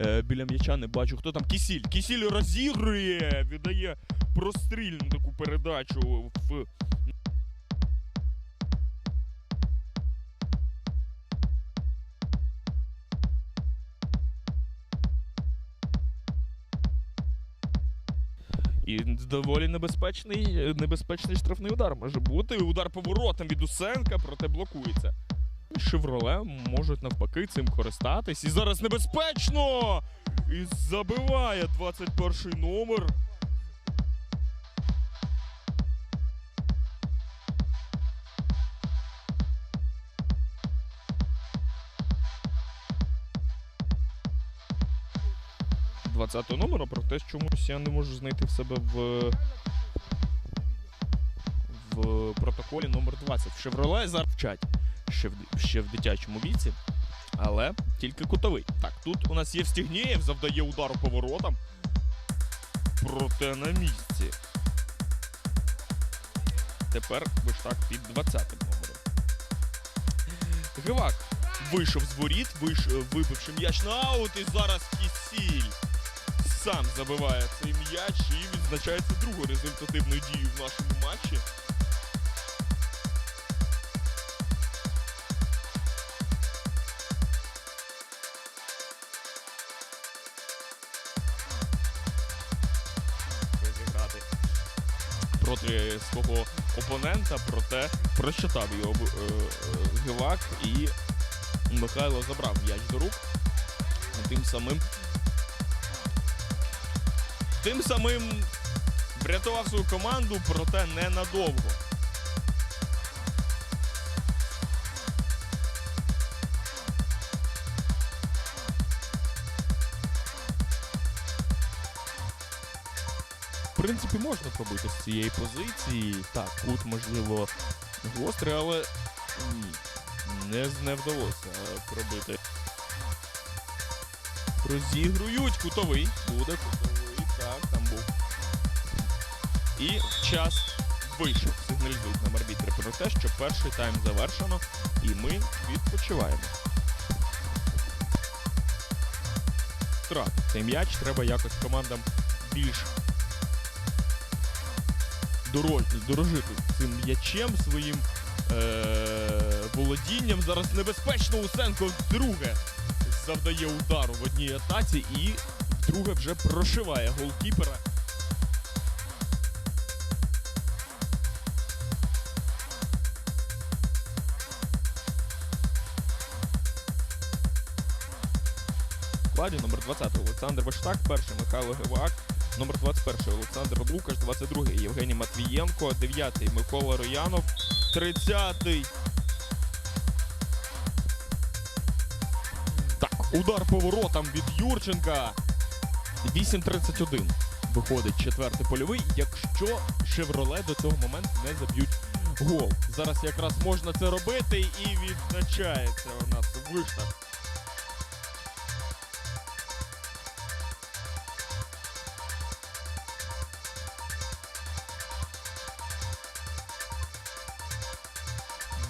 Е, біля м'яча не бачу. Хто там? Кісіль. Кісіль розігрує, віддає прострільну таку передачу в. І доволі небезпечний, небезпечний штрафний удар може бути. Удар поворотом від Усенка, проте блокується. Шевроле можуть навпаки цим користатись. І зараз небезпечно! І забиває 21 номер. Двадцятого номера, проте чомусь я не можу знайти в себе в, в протоколі номер 20. В Шевроле зараз вчать ще в, ще в дитячому віці, але тільки кутовий. Так, тут у нас є Євстігнєєв завдає удару поворотом. Проте на місці. Тепер Виштак під 20-м номером. Гивак вийшов з воріт, виш... вибивши м'яч на аут, і зараз Кісіль сам забиває цей м'яч і відзначається другою результативною дією в нашому матчі. Проти свого опонента, проте прочитав його е, е, і Михайло забрав м'яч до рук. Тим самим. Тим самим врятував свою команду, проте ненадовго. Принципі, можна пробити з цієї позиції. Так, кут, можливо, гострий, але ні, не, не вдалося пробити. Розігрують кутовий. Буде кутовий. Так, там був. І час вийшов. Сигналізують нам арбітри про те, що перший тайм завершено, і ми відпочиваємо. Втрат. Цей м'яч треба якось командам більш дорожити цим м'ячем, своїм е- володінням. Зараз небезпечно Усенко вдруге завдає удару в одній атаці і вдруге вже прошиває голкіпера. Складі номер 20 Олександр Баштак, перший Михайло Гевак, номер 21 Олександр Лукаш, 22 Євгеній Матвієнко, 9 Микола Роянов, 30 Так, удар поворотом від Юрченка. 8.31 виходить четвертий польовий, якщо Шевроле до цього моменту не заб'ють гол. Зараз якраз можна це робити і відзначається у нас виштах.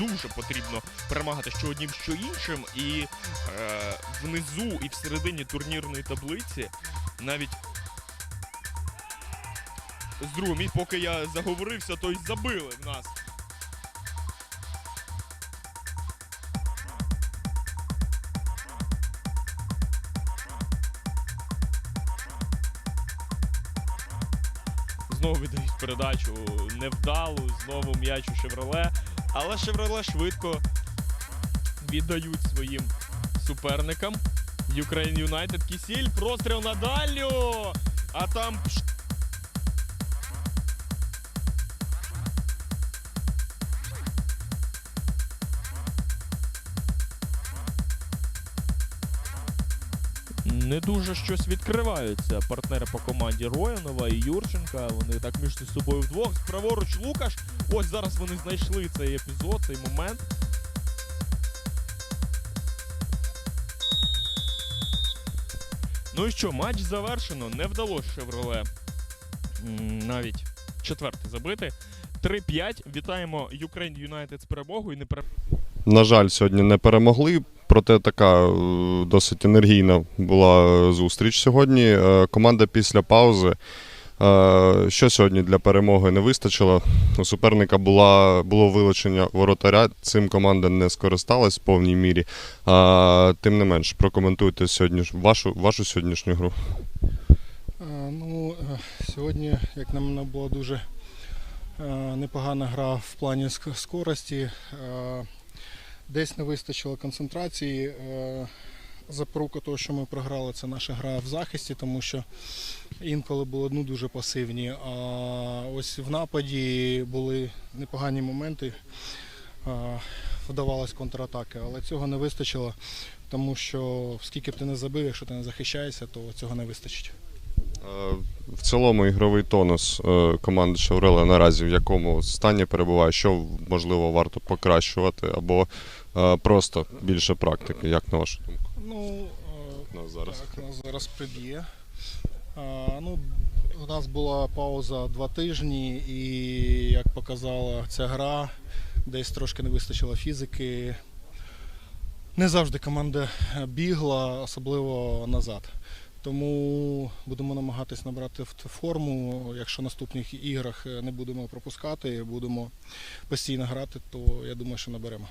Дуже потрібно перемагати що одним, що іншим, і е, внизу і всередині турнірної таблиці навіть з другого місця, поки я заговорився, то й забили в нас. Знову віддають передачу невдалу, знову м'яч у Шевроле. Але Шевроле швидко віддають своїм суперникам. Юкрейн Юнайтед Кісіль. Простріл на дальню. А там. Не дуже щось відкриваються партнери по команді Роянова і Юрченка. Вони так між собою вдвох. Праворуч Лукаш. Ось зараз вони знайшли цей епізод, цей момент. Ну і що, матч завершено. Не вдалося Шевроле навіть четвертий забити. 3-5. Вітаємо Ukraine United з перемогою. Не пере... На жаль, сьогодні не перемогли. Проте така е, досить енергійна була зустріч сьогодні. Е, Команда після паузи. Е, Що сьогодні для перемоги не вистачило? У суперника була, було вилучення воротаря. Цим команда не скористалась в повній мірі. Тим не менш, прокоментуйте сьогодні вашу, вашу сьогоднішню гру. Е, Ну, е, сьогодні, як на мене, була дуже непогана гра в плані ск- скорості. Десь не вистачило концентрації. Запорука того, що ми програли, це наша гра в захисті, тому що інколи були ну, дуже пасивні. А ось в нападі були непогані моменти. Вдавалось контратаки, але цього не вистачило, тому що скільки б ти не забив, якщо ти не захищаєшся, то цього не вистачить. В цілому ігровий тонус е, команди Шевреле наразі в якому стані перебуває, що можливо варто покращувати, або е, просто більше практики, як на вашу думку? Ну, е, Ну, зараз. Так, нас зараз приб'є. Ну, у нас була пауза два тижні, і як показала ця гра, десь трошки не вистачило фізики. Не завжди команда бігла, особливо назад. Тому будемо намагатись набрати форму. Якщо в наступних іграх не будемо пропускати, будемо постійно грати, то я думаю, що наберемо.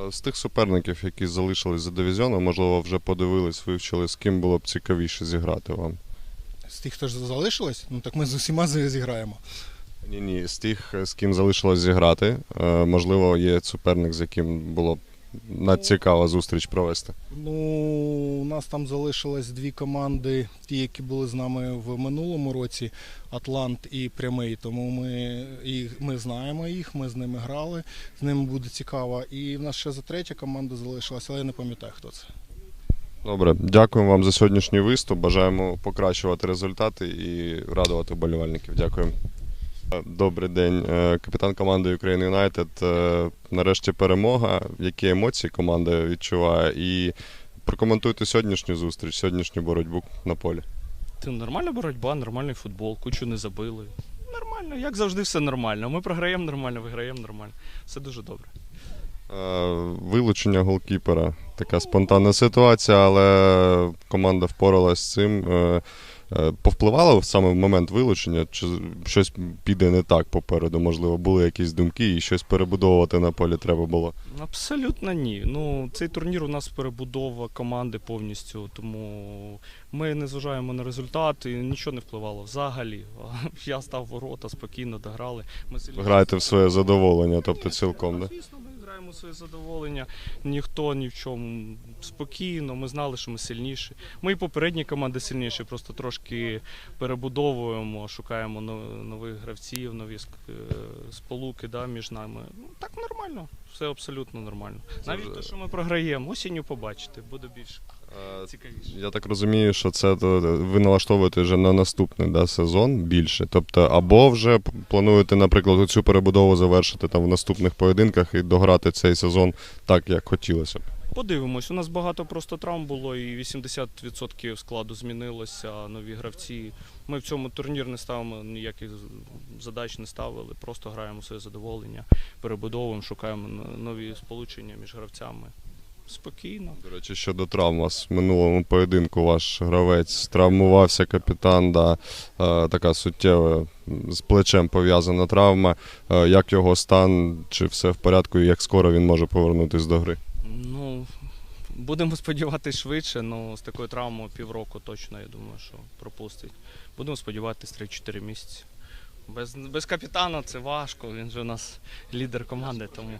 Е, З тих суперників, які залишились за дивізіоном, можливо, вже подивились, вивчили, з ким було б цікавіше зіграти вам. З тих, хто ж залишилось, ну так ми з усіма зіграємо. Ні, ні, з тих, з ким залишилось зіграти, е, можливо, є суперник, з яким було б надцікаво зустріч провести. Ну, у нас там залишилось дві команди, ті, які були з нами в минулому році, Атлант і Прямий. Тому ми, їх, ми знаємо їх, ми з ними грали, з ними буде цікаво. І в нас ще за третя команда залишилася, але я не пам'ятаю, хто це. Добре, дякуємо вам за сьогоднішній виступ. Бажаємо покращувати результати і радувати вболівальників. Дякуємо. Добрий день, Е, капітан команди Ukraine United. Е, Нарешті перемога. Які емоції команда відчуває? І прокоментуйте сьогоднішню зустріч, сьогоднішню боротьбу на полі. Ти нормальна боротьба, нормальний футбол, кучу не забили. Нормально, як завжди, все нормально. Ми програємо нормально, виграємо нормально. Все дуже добре. Е, Вилучення голкіпера. Така спонтанна ситуація, але команда впоралась з цим. Е, Повпливало саме в момент вилучення, чи щось піде не так попереду? Можливо, були якісь думки і щось перебудовувати на полі треба було. Абсолютно ні. Ну, цей турнір у нас перебудова команди повністю, тому ми не зважаємо на результат і нічого не впливало взагалі. Я став ворота, спокійно дограли. Ми граєте в своє задоволення, тобто цілком, да? Граємо своє задоволення. Ніхто ні в чому спокійно. Ми знали, що ми сильніші. Ми і попередні команди сильніші, просто трошки перебудовуємо, шукаємо нових гравців, нові е, сполуки да, між нами. Ну так нормально, все абсолютно нормально. Навіть вже- те, що ми програємо, осінню побачите, буде більш Е, цікавіше. Я так розумію, що це то, ви налаштовуєте вже на наступний да, сезон більше. Тобто, або вже п- плануєте, наприклад, цю перебудову завершити там в наступних поєдинках і дограти цей сезон так, як хотілося б. Подивимось, у нас багато просто травм було, і 80% складу змінилося, нові гравці. Ми в цьому турнір не ставимо ніяких задач не ставили, просто граємо своє задоволення, перебудовуємо, шукаємо нові сполучення між гравцями. Спокійно. До речі, щодо травм, у вас в минулому поєдинку ваш гравець травмувався, капітан, да, е, така суттєва з плечем пов'язана травма. Е, як його стан, чи все в порядку, і як скоро він може повернутися до гри? Ну, будемо сподіватися швидше, але з такою травмою півроку точно, я думаю, що пропустить. Будемо сподіватися 3-4 місяці. Без, без капітана це важко, він же у нас лідер команди, тому.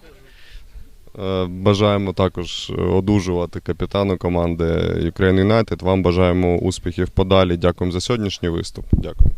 Е, Бажаємо також одужувати капітану команди Ukraine United. Вам бажаємо успіхів подалі. Дякуємо за сьогоднішній виступ. Дякую.